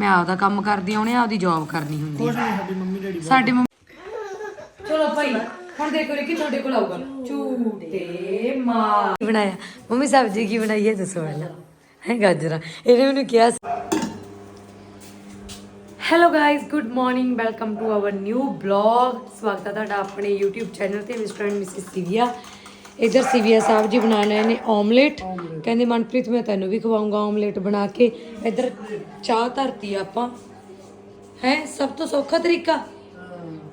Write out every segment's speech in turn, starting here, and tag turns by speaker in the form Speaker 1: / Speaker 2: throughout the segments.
Speaker 1: ਮੈਂ ਆਪਦਾ ਕੰਮ ਕਰਦੀ ਆ ਉਹਨੇ ਆਪਦੀ ਜੌਬ ਕਰਨੀ ਹੁੰਦੀ
Speaker 2: ਕੁਛ ਨਹੀਂ ਸਾਡੀ ਮੰਮੀ ਡੈਡੀ
Speaker 1: ਸਾਡੇ ਮੰਮੀ ਚਲੋ ਭਾਈ ਹੁਣ ਦੇਖੋ ਕਿ ਤੁਹਾਡੇ ਕੋਲ ਆਊਗਾ। ਝੂਟੇ ਮਾਰ। ਕੀ ਬਣਾਇਆ? ਮੰਮੀ ਸਬਜ਼ੀ ਕੀ ਬਣਾਈ ਹੈ ਦੱਸੋ ਪਹਿਲਾਂ। ਹੈ ਗਾਜਰਾਂ। ਇਹਨੇ ਮੈਨੂੰ ਕਿਹਾ hello guys good morning welcome to our new blog ਸਵਾਗਤ ਹੈ ਤੁਹਾਡਾ ਆਪਣੇ YouTube ਚੈਨਲ ਤੇ ਮਿਸਟਰ ਐਂਡ ਮਿਸਿਸ ਸਿਵਿਆ ਇਧਰ ਸਿਵਿਆ ਸਾਹਿਬ ਜੀ ਬਣਾ ਰਹੇ ਨੇ ਆਮਲੇਟ ਕਹਿੰਦੇ ਮਨਪ੍ਰੀਤ ਮੈਂ ਤੈਨੂੰ ਵੀ ਖਵਾਉਂਗਾ ਆਮਲੇਟ ਬਣਾ ਕੇ। ਇਧਰ ਚਾਹ ਧਰਤੀ ਆਪਾਂ। ਹੈ ਸਭ ਤੋਂ ਸੌਖਾ ਤਰੀਕਾ?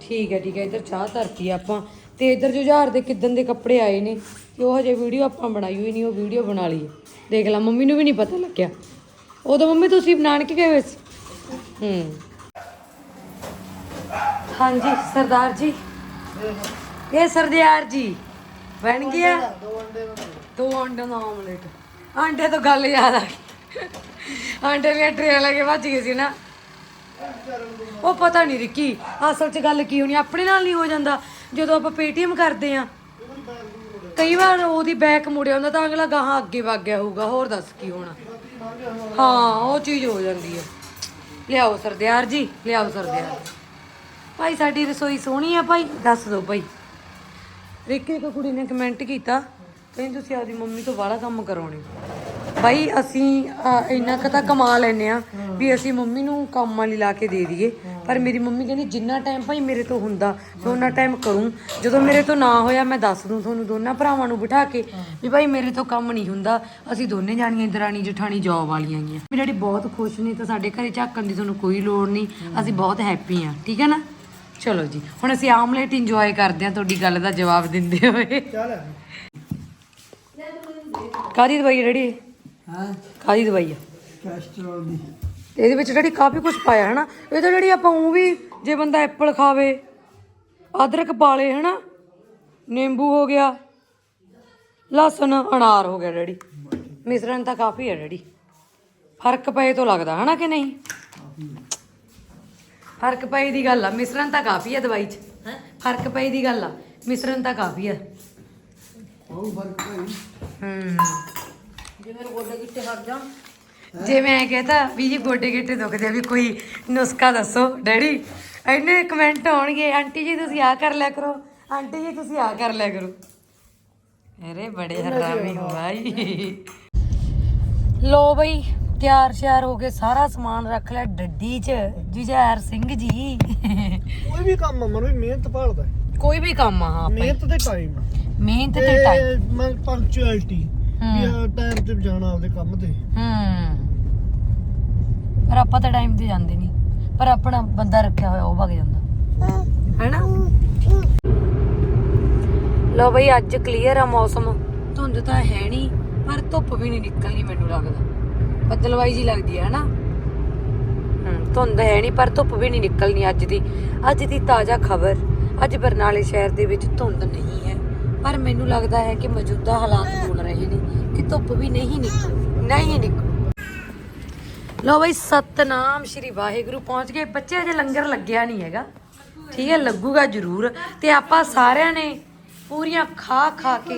Speaker 1: ਠੀਕ ਹੈ ਠੀਕ ਹੈ ਇਧਰ ਚਾਹ ਧਰਤੀ ਆਪਾਂ। ਤੇ ਇਧਰ ਜੁਝਾਰ ਦੇ ਕਿਦਨ ਦੇ ਕੱਪੜੇ ਆਏ ਨੇ ਤੇ ਉਹ ਹਜੇ ਵੀਡੀਓ ਆਪਾਂ ਬਣਾਈ ਹੋਈ ਨਹੀਂ ਉਹ ਵੀਡੀਓ ਬਣਾ ਲਈ। ਦੇਖ ਲਾ ਮੰਮੀ ਨੂੰ ਵੀ ਨਹੀਂ ਪਤਾ ਲੱਗਿਆ। ਉਦੋਂ ਮੰਮੀ ਤੁਸੀਂ ਨਾਨਕੇ ਗਏ ਹੋਏ ਸੀ? ਹੂੰ। ਹਾਂਜੀ ਸਰਦਾਰ ਜੀ। ਇਹ ਸਰਦਾਰ ਜੀ। ਬਣ ਗਿਆ? ਦੋ ਅੰਡੇ ਦਾ ਆਮਲੇਟ। ਆਂਡੇ ਤੋਂ ਗੱਲ ਯਾਦ ਆ ਗਈ। ਆਂਡੇ ਦੀਆਂ ਟਰੇ ਲੈ ਕੇ ਭੱਜ ਗਏ ਸੀ ਨਾ। ਉਹ ਪਤਾ ਨਹੀਂ ਰਿੱਕੀ ਅਸਲ 'ਚ ਗੱਲ ਕੀ ਹੋਣੀ ਆਪਣੇ ਨਾਲ ਨਹੀਂ ਹੋ ਜਾਂਦਾ। ਜਦੋਂ ਆਪਾਂ ਪੇਟੀਐਮ ਕਰਦੇ ਆ ਕਈ ਵਾਰ ਉਹਦੀ ਬੈਕ ਮੁੜਿਆ ਹੁੰਦਾ ਤਾਂ ਅਗਲਾ ਗਾਹਾਂ ਅੱਗੇ ਵਗ ਗਿਆ ਹੋਊਗਾ ਹੋਰ ਦੱਸ ਕੀ ਹੋਣਾ। ਹਾਂ ਉਹ ਚੀਜ਼ ਹੋ ਜਾਂਦੀ ਹੈ ਲਿਆਓ ਸਰਦਿਆਰ ਜੀ ਲਿਆਓ ਸਰਦਿਆਰ। ਭਾਈ ਸਾਡੀ ਰਸੋਈ ਸੋਹਣੀ ਆ ਭਾਈ ਦੱਸ ਦਿਓ ਭਾਈ। ਇੱਕ ਇੱਕ ਕੁੜੀ ਨੇ ਕਮੈਂਟ ਕੀਤਾ ਕਹਿੰਦੀ ਤੁਸੀਂ ਆਪਦੀ ਮੰਮੀ ਤੋਂ ਬਾਹਲਾ ਕੰਮ ਕਰਾਉਣੇ। ਬਾਈ ਅਸੀਂ ਅਹ, ਇੰਨਾ ਕੁ ਤਾਂ ਕਮਾ ਲੈਨੇ ਆ ਵੀ ਅਸੀਂ ਮੰਮੀ ਨੂੰ ਕੰਮ ਵਾਲੀ ਲਾ ਕੇ ਦੇ ਦਈਏ। ਪਰ ਮੇਰੀ ਮੰਮੀ ਕਹਿੰਦੀ ਜਿੰਨਾ ਟਾਈਮ ਭਾਈ ਮੇਰੇ ਤੋਂ ਹੁੰਦਾ ਮੈਂ ਉਹਨਾਂ ਟਾਈਮ ਕਰੂੰ। ਜਦੋਂ ਮੇਰੇ ਤੋਂ ਨਾ ਹੋਇਆ ਮੈਂ ਦੱਸ ਦੂੰ ਤੁਹਾਨੂੰ ਦੋਨਾਂ ਭਰਾਵਾਂ ਨੂੰ ਬਿਠਾ ਕੇ ਵੀ ਭਾਈ ਮੇਰੇ ਤੋਂ ਕੰਮ ਨਹੀਂ ਹੁੰਦਾ। ਅਸੀਂ ਦੋਨੇ ਜਾਣੀਆਂ ਦਰਾਣੀ ਜਠਾਣੀ ਜੌਬ ਵਾਲੀਆਂ ਗੀਆਂ। ਮੇਰੇ ਡੈਡੀ ਬਹੁਤ ਖੁਸ਼ ਨੇ ਤਾਂ ਸਾਡੇ ਘਰੇ ਝਾਕਣ ਦੀ ਤੁਹਾਨੂੰ ਕੋਈ ਲੋੜ ਨਹੀਂ। ਅਸੀਂ ਬਹੁਤ ਹੈਪੀ ਆ ਠੀਕ ਹੈ ਨਾ? ਚਲੋ ਜੀ। ਹੁਣ ਅਸੀਂ ਆਮਲੇਟ ਇੰਜੋਏ ਕਰਦੇ ਹਾਂ। ਤੁਹਾਡੀ ਗੱਲ ਦਾ ਜਵਾਬ ਦਿੰਦੇ ਹੋਏ।
Speaker 2: ਚੱਲ
Speaker 1: ਕਾਦੀ ਦਵਾਈ ਹੈ ਡੈਡੀ?
Speaker 2: ਹਾਂ?
Speaker 1: ਕਾਦੀ ਦਵਾਈ ਆ
Speaker 2: ਕੈਸਟਰੋਲ ਦੀ।
Speaker 1: ਤੇ ਇਹਦੇ ਵਿੱਚ ਡੈਡੀ ਕਾਫੀ ਕੁਝ ਪਾਇਆ ਹਨਾ? ਇਹ ਤਾਂ ਡੈਡੀ ਆਪਾਂ ਉਹ ਵੀ ਜੇ ਬੰਦਾ ਐਪਲ ਖਾਵੇ ਅਦਰਕ ਪਾ ਲੇ ਹਨਾ? ਨਿੰਬੂ ਹੋ ਗਿਆ ਲਸਣ ਅਨਾਰ ਹੋ ਗਿਆ ਡੈਡੀ। ਮਿਸ਼ਰਣ ਤਾਂ ਕਾਫੀ ਹੈ ਡੈਡੀ। ਫ਼ਰਕ ਪਏ ਤੋਂ ਲੱਗਦਾ ਹਨਾ ਕਿ ਨਹੀਂ? ਫ਼ਰਕ ਪਏ ਦੀ ਗੱਲ ਆ ਮਿਸ਼ਰਣ ਤਾਂ ਕਾਫੀ ਹੈ ਦਵਾਈ 'ਚ। ਫ਼ਰਕ ਪਏ ਦੀ ਗੱਲ ਆ ਮਿਸ਼ਰਣ ਤਾਂ ਕਾਫੀ ਹੈ
Speaker 2: ਉਹ ਫ਼ਰਕ ਭਾਈ
Speaker 1: ਹੂੰ। ਜੇ ਮੈਂ ਕਹਤਾ ਵੀ ਜੀ ਗੋਡੇ ਗਿੱਟੇ ਦੁਖਦੇ ਆ ਵੀ ਕੋਈ ਨੁਸਖਾ ਦੱਸੋ ਡੈਡੀ ਇੰਨੇ ਕਮੈਂਟ ਆਉਣਗੇ ਆਂਟੀ ਜੀ ਤੁਸੀਂ ਆ ਕਰ ਲਿਆ ਕਰੋ ਆਂਟੀ ਜੀ ਤੁਸੀਂ ਆ ਕਰ ਲਿਆ ਕਰੋ। ਅਰੇ ਬੜੇ ਹਰਾਮੀ ਹੋ ਭਾਈ ਲੋ ਬਈ ਤਿਆਰ ਸ਼ਿਆਰ ਹੋ ਕੇ ਸਾਰਾ ਸਮਾਨ ਰੱਖ ਲਿਆ ਡੱਡੀ 'ਚ ਜੁਝਾਰ ਸਿੰਘ ਜੀ।
Speaker 2: ਕੋਈ ਵੀ ਕੰਮ ਮਨ ਵੀ ਮਿਹਨਤ ਭਾਲਦਾ। ਹੈ।
Speaker 1: ਕੋਈ ਵੀ ਕੰਮ ਆ ਹਾਂ ਭਾਈ।
Speaker 2: ਮਿਹਨਤ ਤੇ ਟਾਈਮ
Speaker 1: ਮਿਹਨਤ ਤੇ ਟਾਈਮ
Speaker 2: ਮੈਂ ਪੰਕਚੁਅਲਿਟੀ ਵੀ ਟਾਈਮ ਤੇ ਜਾਣਾ ਆਪਦੇ ਕੰਮ ਤੇ।
Speaker 1: ਹੂੰ। ਪਰ ਆਪਾਂ ਤਾਂ ਟਾਈਮ ਤੇ ਜਾਂਦੇ ਨਹੀਂ ਪਰ ਆਪਣਾ ਬੰਦਾ ਰੱਖਿਆ ਹੋਇਆ ਉਹ ਵਗ ਜਾਂਦਾ। ਹੈਨਾ? ਲੋ ਬਈ ਅੱਜ ਕਲੀਅਰ ਆ ਮੌਸਮ। ਧੁੰਦ ਤਾਂ ਹੈ ਨਹੀਂ ਪਰ ਧੁੱਪ ਵੀ ਨਹੀਂ ਨਿਕਲਣੀ ਮੈਨੂੰ ਲੱਗਦਾ। ਬੱਦਲਵਾਈ ਜੀ ਲੱਗਦੀ ਹੈ ਹਨਾ? ਧੁੰਦ ਹੈ ਨਹੀਂ ਪਰ ਧੁੱਪ ਵੀ ਨਹੀਂ ਨਿਕਲਣੀ ਅੱਜ ਦੀ। ਅੱਜ ਦੀ ਤਾਜ਼ਾ ਖਬਰ, ਅੱਜ ਬਰਨਾਲੇ ਸ਼ਹਿਰ ਦੇ ਵਿੱਚ ਧੁੰਦ ਨਹੀਂ ਹੈ। ਪਰ ਮੈਨੂੰ ਲੱਗਦਾ ਹੈ ਕਿ ਮੌਜੂਦਾ ਹਾਲਾਤ ਬੋਲ ਰਹੇ ਨੇ ਕਿ ਧੁੱਪ ਵੀ ਨਹੀਂ ਨਿਕਲ ਨਹੀਂ ਨਿਕਲ। ਲੋ ਬਈ, ਸਤਨਾਮ ਸ਼੍ਰੀ ਵਾਹਿਗੁਰੂ ਪਹੁੰਚ ਗਏ। ਬੱਚੇ ਅਜੇ ਲੰਗਰ ਲੱਗਿਆ ਨਹੀਂ ਹੈਗਾ। ਠੀਕ ਹੈ, ਲੱਗੂਗਾ ਜ਼ਰੂਰ। ਤੇ ਆਪਾਂ ਸਾਰਿਆਂ ਨੇ ਪੂਰੀਆਂ ਖਾ ਖਾ ਕੇ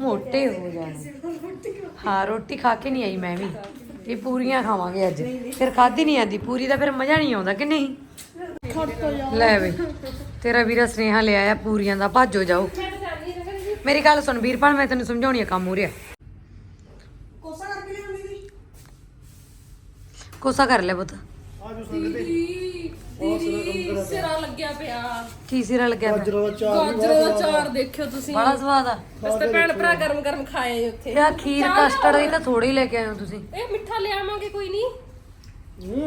Speaker 1: ਮੋਟੇ ਹੋ ਜਾਣਾ। ਹਾਂ ਰੋਟੀ ਖਾ ਕੇ ਨਹੀਂ ਆਈ ਮੈਂ ਵੀ। ਇਹ ਪੂਰੀਆਂ ਖਾਵਾਂਗੇ ਅੱਜ। ਫਿਰ ਖਾਦੀ ਨਹੀਂ ਆਂਦੀ ਪੂਰੀ ਦਾ ਫਿਰ ਮਜ਼ਾ ਨਹੀਂ ਆਉਂਦਾ ਕਿ ਨਹੀਂ? ਲੈ ਬਈ ਤੇਰਾ ਵੀਰਾ ਸਨੇਹਾ ਲੈ ਆਇਆ ਪੂਰੀਆਂ ਦਾ। ਭਾਜੋ ਜਾਓ। ਮੇਰੀ ਗੱਲ ਸੁਣ ਵੀਰਪਾਲ ਮੈਂ ਤੈਨੂੰ ਸਮਝਾਉਣੀ ਆ ਕੰਮ ਉਰਿਆ ਕੋਸਾ ਕਰ ਲੈ ਪੁੱਤ।
Speaker 3: ਸਿਰਾ ਲੱਗਿਆ ਪਿਆ।
Speaker 1: ਕੀ ਸਿਰਾ ਲੱਗਿਆ ਪਿਆ?
Speaker 2: ਗਾਜਰਾਂ ਦਾ ਚਾਰ
Speaker 3: ਗਾਜਰ ਦਾ ਚਾਰ ਦੇਖਿਓ ਤੁਸੀਂ।
Speaker 1: ਬੜਾ ਸਵਾਦ ਆ।
Speaker 3: ਬਸ ਤੇ ਭੈਣ ਭਰਾ ਗਰਮ ਗਰਮ ਖਾਏ ਉੱਥੇ।
Speaker 1: ਯਾ ਖੀਰ ਕਸਟਰਡ ਇਹ ਤਾਂ ਥੋੜੀ ਲੈ ਕੇ ਆਏ ਹੋ ਤੁਸੀਂ।
Speaker 3: ਇਹ ਮਿੱਠਾ ਲਿਆਵਾਂਗੇ ਕੋਈ ਨਹੀਂ।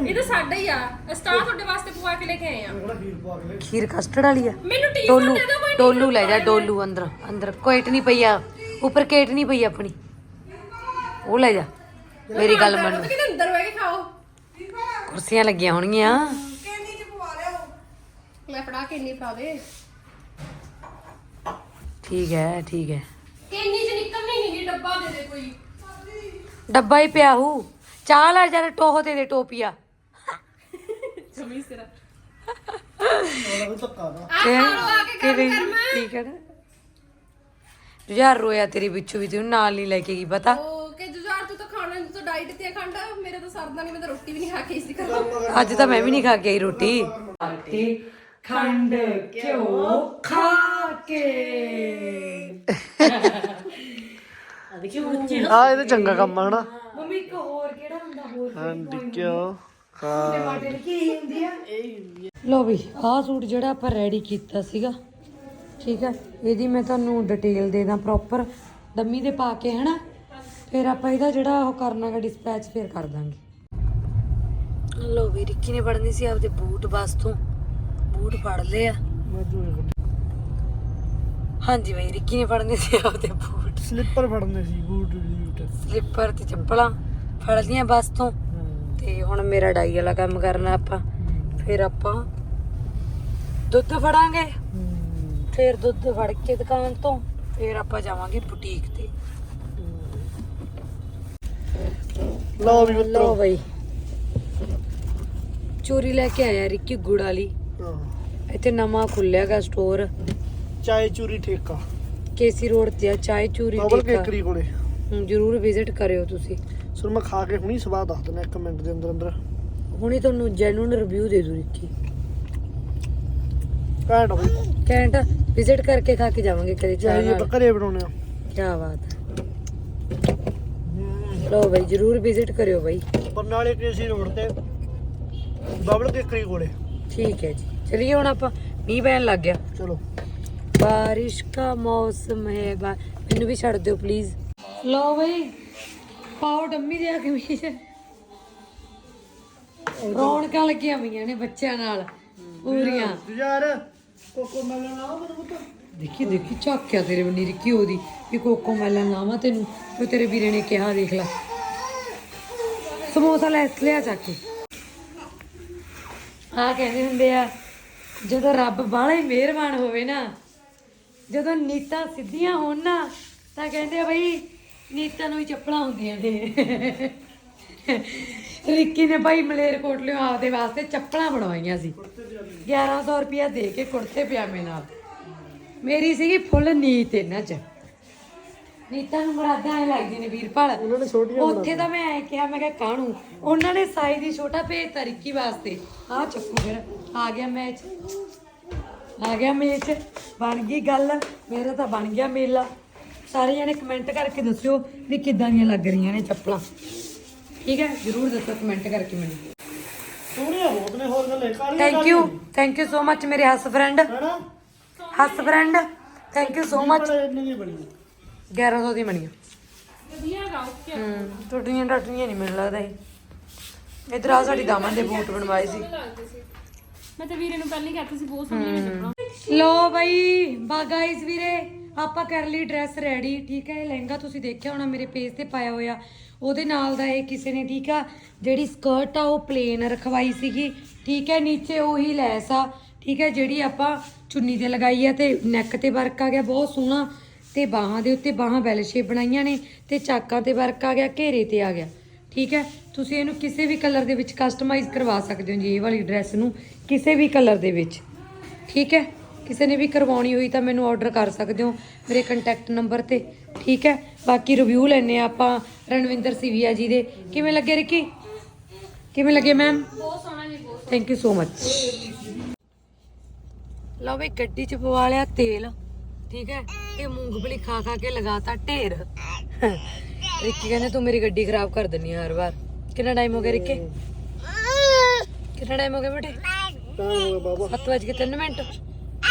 Speaker 3: ਇਹ ਤਾਂ ਸਾਡਾ ਹੀ ਆ। ਸਟਾਰ ਤੁਹਾਡੇ ਵਾਸਤੇ ਪਵਾ ਕੇ ਲੈ ਕੇ ਆਏ ਆ।
Speaker 2: ਬੜਾ ਖੀਰ ਪਾ ਕੇ
Speaker 1: ਖੀਰ ਕਸਟਰਡ ਵਾਲੀ ਆ।
Speaker 3: ਮੈਨੂੰ ਟੀ
Speaker 1: ਡੋਲੂ
Speaker 3: ਦੇ ਦਿਓ
Speaker 1: ਡੋਲੂ ਲੈ ਜਾ ਡੋਲੂ ਅੰਦਰ ਅੰਦਰ। ਕੋਇਟ ਨਹੀਂ ਪਈ ਆ। ਉੱਪਰ ਕੇਟ ਨਹੀਂ ਪਈ ਆਪਣੀ। ਉਹ ਲੈ ਜਾ। ਮੇਰੀ ਗੱਲ ਮੰਨ।
Speaker 3: ਕਿਤੇ ਅੰਦਰ ਬਹਿ ਕੇ ਖਾਓ।
Speaker 1: ਕੁਰਸੀਆਂ ਲੱਗੀਆਂ ਹੋਣਗੀਆਂ।
Speaker 3: ਲੈ ਫੜਾ ਕੇ ਨਹੀਂ ਪਾਵੇ
Speaker 1: ਠੀਕ ਹੈ ਠੀਕ ਹੈ।
Speaker 3: ਕਿੰਨੀ ਚ ਨਿਕਲਣੀ ਨਹੀਂ ਡੱਬਾ ਦੇ ਦੇ ਕੋਈ।
Speaker 1: ਡੱਬਾ ਹੀ ਪਿਆ ਹੂ। ਚਾਹ ਲੈ ਜਾ ਟੋਹ ਤੇ ਦੇ ਟੋਪੀਆ।
Speaker 3: ਜਮੀ ਸਿਰਾ।
Speaker 2: ਉਹਦਾ ਵੀ ਧੱਕਾ ਦਾ
Speaker 3: ਆ ਖਾ ਲਓ ਆ ਕੇ
Speaker 1: ਕਿਵੇਂ
Speaker 3: ਗਰਮ ਗਰਮ
Speaker 1: ਠੀਕ ਹੈ ਨਾ? ਯਾਰ ਰੋਇਆ ਤੇਰੇ ਪਿੱਛੋਂ ਵੀ ਤੈਨੂੰ ਨਾਲ ਨਹੀਂ ਲੈ ਕੇ ਗਈ ਪਤਾ?
Speaker 3: ਉਹ ਕਿ ਜੁਝਾਰ ਤੂੰ ਤਾਂ ਖਾਣਾ ਨਹੀਂ ਤੂੰ ਡਾਈਟ ਤੇ ਖੰਡ। ਮੇਰੇ ਤਾਂ ਸਰਦਾ ਨਹੀਂ ਮੈਂ ਤਾਂ ਰੋਟੀ ਵੀ ਨਹੀਂ ਖਾ ਕੇ ਇਸੀ ਕਰ
Speaker 1: ਅੱਜ ਤਾਂ ਮੈਂ ਵੀ ਨਹੀਂ ਖਾ ਕੇ ਆਈ ਰੋਟੀ ਖੰਡ ਘਿਓ ਖਾ ਕੇ
Speaker 2: ਆ ਇਹਦਾ ਚੰਗਾ ਕੰਮ ਆ ਹਨਾ
Speaker 1: ਮੰਮੀ ਇੱਕ ਹੋਰ ਕਿਹੜਾ ਹੁੰਦਾ? ਹੋਰ
Speaker 2: ਹਾਂ ਕਿਉਂ ਹਾਂ
Speaker 1: ਟਮਾਟਰ ਕੀ ਹੁੰਦੀ ਆ? ਲੋ ਵੀ ਆਹ ਸੂਟ ਜਿਹੜਾ ਆਪਾਂ ਰੈਡੀ ਕੀਤਾ ਸੀਗਾ ਠੀਕ ਹੈ ਇਹਦੀ ਮੈਂ ਤੁਹਾਨੂੰ ਡਿਟੇਲ ਦੇ ਦਾਂ ਪ੍ਰੋਪਰ ਡੰਮੀ ਦੇ ਪਾ ਕੇ ਹਨਾ? ਫਿਰ ਆਪਾਂ ਇਹਦਾ ਜਿਹੜਾ ਉਹ ਕਰਨਾਗਾ ਡਿਸਪੈਚ ਫਿਰ ਕਰ ਦਾਂਗੇ। ਲੋ ਵੀ ਰਿੱਕੀ ਨੇ ਫੜਨੀ ਸੀ ਆਪਦੇ ਬੂਟ ਬਸ ਤੋਂ। ਬੂਟ ਫੜ ਲਏ ਆ। ਹਾਂਜੀ ਬਈ ਰਿੱਕੀ ਨੇ ਫੜਨੇ ਸੀ ਆਪਦੇ ਬੂਟ।
Speaker 2: ਸਲਿੱਪਰ ਫੜਨੇ ਸੀ ਬੂਟ ਬੂਟ।
Speaker 1: ਸਲਿੱਪਰ ਤੇ ਚੱਪਲਾਂ ਫੜ ਲਈਆਂ ਬਸ ਤੋਂ। ਤੇ ਹੁਣ ਮੇਰਾ ਡਾਈ ਵਾਲਾ ਕੰਮ ਕਰਨਾ ਆਪਾਂ। ਫਿਰ ਆਪਾਂ ਦੁੱਧ ਫੜਾਂਗੇ। ਫਿਰ ਦੁੱਧ ਫੜ ਕੇ ਦੁਕਾਨ ਤੋਂ ਫਿਰ ਆਪਾਂ ਜਾਵਾਂਗੇ ਬੁਟੀਕ ਤੇ।
Speaker 2: ਲਓ ਵੀ ਮਿੱਤਰੋ।
Speaker 1: ਬਈ। ਚੋਰੀ ਲੈ ਕੇ ਆਇਆ ਰਿੱਕੀ ਗੁੜ ਵਾਲੀ। ਇੱਥੇ ਨਵਾਂ ਖੁੱਲਿਆਗਾ ਸਟੋਰ
Speaker 2: ਚਾਏ ਚੂਰੀ ਠੇਕਾ।
Speaker 1: ਕੇਸੀ ਰੋਡ ਤੇ ਆ ਚਾय ਚੂਰੀ
Speaker 2: ਬਬਲ
Speaker 1: ਟਿੱਕਾ
Speaker 2: ਕੇਕਰੀ ਕੋਲੇ।
Speaker 1: ਹਮ, ਜ਼ਰੂਰ ਵਿਜ਼ਿਟ ਕਰਿਓ ਤੁਸੀਂ।
Speaker 2: ਸਰ ਮੈਂ ਖਾ ਕੇ ਹੁਣੀ ਸਵਾਦ ਦੱਸ ਦਿੰਦਾ ਇੱਕ ਮਿੰਟ ਦੇ ਅੰਦਰ ਅੰਦਰ।
Speaker 1: ਹੁਣੀ ਤੁਹਾਨੂੰ ਜੈਨੂਨ ਰਿਵਿਊ ਦੇ ਦੂ ਰਿੱਕੀ
Speaker 2: ਘੈਂਟ ਬਈ।
Speaker 1: ਕੈਂਟ ਵਿਜ਼ਿਟ ਕਰਕੇ ਖਾ ਕੇ ਜਾਵਾਂਗੇ ਕਦੇ ਚਾਹ
Speaker 2: ਚਾਹੀ
Speaker 1: ਨਾਲ।
Speaker 2: ਘਰੇ ਬਣਾਉਣੇ ਆ।
Speaker 1: ਕੀ ਬਾਤ ਹੈ ਲੋ ਬਈ ਜ਼ਰੂਰ ਵਿਜ਼ਿਟ ਕਰਿਓ ਬਈ।
Speaker 2: ਬਰਨਾਲੇ ਕੇਸੀ ਰੋਡ ਤੇ ਬਬਲ ਕੇਕਰੀ ਕੋਲੇ।
Speaker 1: ਠੀਕ ਹੈ ਜੀ। ਚਲਿਏ ਹੁਣ ਆਪਾਂ ਮੀਂਹ ਪੈਣ ਲੱਗ ਗਿਆ।
Speaker 2: ਚਲੋ।
Speaker 1: ਬਾਰਿਸ਼ ਦਾ ਮੌਸਮ ਹੈ ਬਾ ਮੈਨੂੰ ਵੀ ਛੱਡ ਦਿਓ ਪਲੀਜ਼ ਲੋ ਬਈ ਪਾਓ ਡੰਮੀ ਦੇ ਆ ਕਮੀਜ਼ ਰੌਣਕਾਂ ਲੱਗੀਆਂ ਪਈਆਂ ਨੇ ਬੱਚਿਆਂ ਨਾਲ ਪੂਰੀਆਂ।
Speaker 2: ਯਾਰ ਕੋਕੋ ਮੈਲਨ ਆ ਮੈਨੂੰ ਪੁੱਤ।
Speaker 1: ਦੇਖੀ ਦੇਖੀ ਝਾਕਿਆ ਤੇਰੇ ਬੰਨੀ ਰਿੱਕੀ ਉਹਦੀ ਵੀ ਕੋਕੋ ਮੈਲਨ ਲਾਵਾਂ ਤੈਨੂੰ। ਉਹ ਤੇਰੇ ਵੀਰੇ ਨੇ ਕਿਹਾ ਦੇਖ ਲੈ। ਸਮੋਸਾ ਲੈ ਲਿਆ ਚੱਕ ਕੇ। ਆ ਕਹਿੰਦੇ ਹੁੰਦੇ ਆ, ਜਦੋਂ ਰੱਬ ਬਾਹਲਾ ਹੀ ਮਿਹਰਬਾਨ ਹੋਵੇ ਨਾ, ਜਦੋਂ ਨੀਤਾਂ ਸਿੱਧੀਆਂ ਹੋਣ ਨਾ, ਤਾਂ ਕਹਿੰਦੇ ਆ ਬਈ ਨੀਤਾਂ ਨੂੰ ਹੀ ਚੱਪਲਾਂ ਹੁੰਦੀਆਂ ਨੇ। ਰਿੱਕੀ ਨੇ ਭਾਈ ਮਲੇਰਕੋਟ ਲਿਓ ਆਪਦੇ ਵਾਸਤੇ ਚੱਪਲਾਂ ਬਣਵਾਈਆਂ ਸੀ। 1100 ਰੁਪਇਆ ਦੇ ਕੇ ਕੁੜਤੇ ਪਜਾਮੇ ਨਾਲ। ਮੇਰੀ ਸੀਗੀ ਫੁੱਲ ਨੀਤ ਇਹਨਾਂ ਚ। ਨੀਤਾਂ ਨੂੰ ਮੁਰਾਦਾਂ ਐ ਲੱਗਦੀ ਨੇ ਵੀਰਪਾਲ।
Speaker 2: ਉਹਨਾਂ ਨੇ ਛੋਟੀਆਂ
Speaker 1: ਉੱਥੇ ਤਾਂ ਮੈਂ ਐ ਕਿਹਾ ਮੈਂ ਕਿਹਾ ਕਾਹਨੂੰ? ਉਹਨਾਂ ਨੇ ਸਾਈ ਦੀ ਛੋਟਾ ਭੇਜਤਾ ਰਿੱਕੀ ਵਾਸਤੇ। ਆ ਚੱਕੂ ਫਿਰ ਆ ਗਿਆ ਮੈਚ। ਆ ਗਿਆ ਮੈਚ। ਬਣ ਗਈ ਗੱਲ। ਮੇਰਾ ਤਾਂ ਬਣ ਗਿਆ ਮੇਲਾ। ਸਾਰੇ ਜਣੇ ਕਮੈਂਟ ਕਰਕੇ ਦੱਸਿਓ ਵੀ ਕਿੱਦਾਂ ਦੀਆਂ ਲੱਗ ਰਹੀਆਂ ਨੇ ਚੱਪਲਾਂ। ਠੀਕ ਹੈ? ਜਰੂਰ ਦੱਸੋ ਕਮੈਂਟ ਕਰਕੇ ਮੈਨੂੰ।
Speaker 2: ਸੋਹਣੀਆਂ ਬਹੁਤ ਨੇ ਹੋਰ ਗੱਲੇ। ਕਾਲੀਆਂ
Speaker 1: thank you thank you so much ਮੇਰੇ ਹੱਸ ਫਰੈਂਡ
Speaker 2: ਹੈਨਾ?
Speaker 1: ਹੱਸ friend thank you so much
Speaker 2: ਬੜੇ ਇੰਨੇ ਦੀ ਬਣੀ
Speaker 1: 1100 ਬਣੀਆਂ।
Speaker 3: ਵਧੀਆ ਗਾ ਓਕੇ।
Speaker 1: ਹੂੰ ਟੁੱਟੀਆਂ ਟੱਟੀਆਂ ਨਹੀਂ ਮੈਨੂੰ ਲੱਗਦਾ ਇਹ। ਇਧਰ ਆ ਸਾਡੀ ਦਾਮਨ ਦੇ ਬੂਟ ਬਣਵਾਏ ਸੀ।
Speaker 3: ਮੈਂ ਤਾਂ ਵੀਰੇ ਨੂੰ ਪਹਿਲਾਂ ਹੀ ਕਹਿੰਦੀ ਸੀ ਬਹੁਤ ਸੋਹਣੀਆਂ ਨੇ ਚੱਪਲਾਂ
Speaker 1: ਲੋ ਬਈ ਬਾ ਗਾਇਸ ਵੀਰੇ ਆਪਾਂ ਕਰ ਲਈ ਡਰੈਸ ਰੈਡੀ ਠੀਕ ਹੈ? ਇਹ ਲਹਿੰਗਾ ਤੁਸੀਂ ਦੇਖਿਆ ਹੋਣਾ ਮੇਰੇ ਪੇਜ ਤੇ ਪਾਇਆ ਹੋਇਆ। ਉਹਦੇ ਨਾਲ ਦਾ ਇਹ ਕਿਸੇ ਨੇ ਠੀਕ ਆ? ਜਿਹੜੀ ਸਕਰਟ ਆ ਉਹ ਪਲੇਨ ਰਖਵਾਈ ਸੀਗੀ। ਠੀਕ ਹੈ ਨੀਚੇ ਉਹੀ ਲੈਸ ਆ। ਠੀਕ ਹੈ ਜਿਹੜੀ ਆਪਾਂ ਚੁੰਨੀ ਤੇ ਲਗਾਈ ਆ ਤੇ ਨੈਕ ਤੇ ਵਰਕ ਆ ਗਿਆ। ਬਹੁਤ ਸੋਹਣਾ ਤੇ ਬਾਹਾਂ ਦੇ ਉੱਤੇ ਬਾਹਾਂ ਬੈਲ ਸ਼ੇਪ ਬਣਾਈਆਂ ਨੇ ਤੇ ਚਾਕਾਂ ਤੇ ਵਰਕ ਆ ਗਿਆ ਘੇਰੇ ਤੇ ਆ ਗਿਆ। ਠੀਕ ਹੈ? ਤੁਸੀਂ ਇਹਨੂੰ ਕਿਸੇ ਵੀ ਕਲਰ ਦੇ ਵਿੱਚ ਕਸਟਮਾਈਜ਼ ਕਰਵਾ ਸਕਦੇ ਹੋ ਜੀ ਇਹ ਵਾਲੀ ਡਰੈਸ ਨੂੰ ਕਿਸੇ ਵੀ ਕਲਰ ਦੇ ਵਿੱਚ। ਠੀਕ ਹੈ? ਕਿਸੇ ਨੇ ਵੀ ਕਰਵਾਉਣੀ ਹੋਈ ਤਾਂ ਮੈਨੂੰ ਆਰਡਰ ਕਰ ਸਕਦੇ ਹੋ ਮੇਰੇ ਕੰਟੈਕਟ ਨੰਬਰ ਤੇ। ਠੀਕ ਹੈ? ਬਾਕੀ ਰਿਵਿਊ ਲੈਣੇ ਆਪਾਂ ਰਣਵਿੰਦਰ ਸਿਵੀਆ ਜੀ ਦੇ। ਕਿਵੇਂ ਲੱਗੇ ਰਿੱਕੀ? ਕਿਵੇਂ ਲੱਗੇ ਮੈਮ
Speaker 3: ਬਹੁਤ ਸੋਹਣਾ ਜੀ ਬਹੁਤ
Speaker 1: ਥੈਂਕ ਯੂ ਸੋ ਮਚ ਲਓ ਬਈ ਗੱਡੀ ਚ ਪਵਾ ਲਿਆ ਤੇਲ। ਠੀਕ ਹੈ? ਇਹ ਮੂੰਗਫਲੀ ਖਾ ਖਾ ਕੇ ਲਗਾਤਾ ਢੇਰ। ਰਿੱਕੀ ਕਹਿੰਦੇ, ਤੂੰ ਮੇਰੀ ਗੱਡੀ ਖਰਾਬ ਕਰ ਦਿੰਨੀ ਆ ਹਰ ਵਾਰ। ਕਿੰਨਾ ਟਾਈਮ ਹੋ ਗਿਆ ਰਿੱਕੀ? ਕਿੰਨਾ ਟਾਈਮ ਹੋ ਗਿਆ ਬੇਟੇ?
Speaker 2: ਤਾਂ ਹੋ ਗਿਆ ਬਾਬਾ
Speaker 1: 7 ਵਜ ਕੇ 3 ਮਿੰਟ।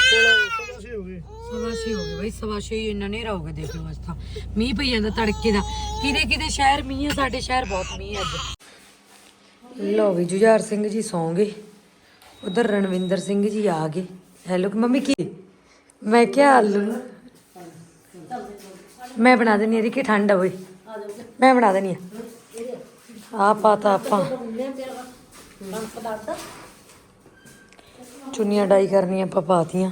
Speaker 2: 16 ਹੋ ਗਏ
Speaker 1: ਬਈ, ਸਵਾ ਇੰਨਾ ਨੇਰਾ ਹੋ ਗਿਆ ਦੇਖ ਲਓ ਅੱਜ ਤਾਂ। ਮੀਂਹ ਪਈ ਜਾਂਦਾ ਤੜਕੇ ਦਾ। ਕਿਤੇ ਕਿਤੇ ਸ਼ਹਿਰ ਮੀਂਹ ਆ, ਸਾਡੇ ਸ਼ਹਿਰ ਬਹੁਤ ਮੀਂਹ ਆ ਅੱਜ। ਲਓ ਵੀ ਜੁਝਾਰ ਸਿੰਘ ਜੀ ਸੌਂਗੇ ਉਧਰ ਰਣਵਿੰਦਰ ਸਿੰਘ ਜੀ ਆ ਗਏ। ਹੈਲੋ ਮੰਮੀ ਕੀ? ਮੈਂ ਕਿਹਾ ਆਲੂ ਮੈਂ ਬਣਾ ਦੇਣੀ ਇਹਦੀ ਕਿ ਠੰਡ ਹੋਵੇ ਮੈਂ ਬਣਾ ਦੇਣੀ ਆ ਆ ਪਾਤਾ ਆਪਾਂ। ਚੁੰਨੀਆਂ ਡਾਈ ਕਰਨੀਆਂ ਆਪਾਂ ਪਾਤੀਆਂ।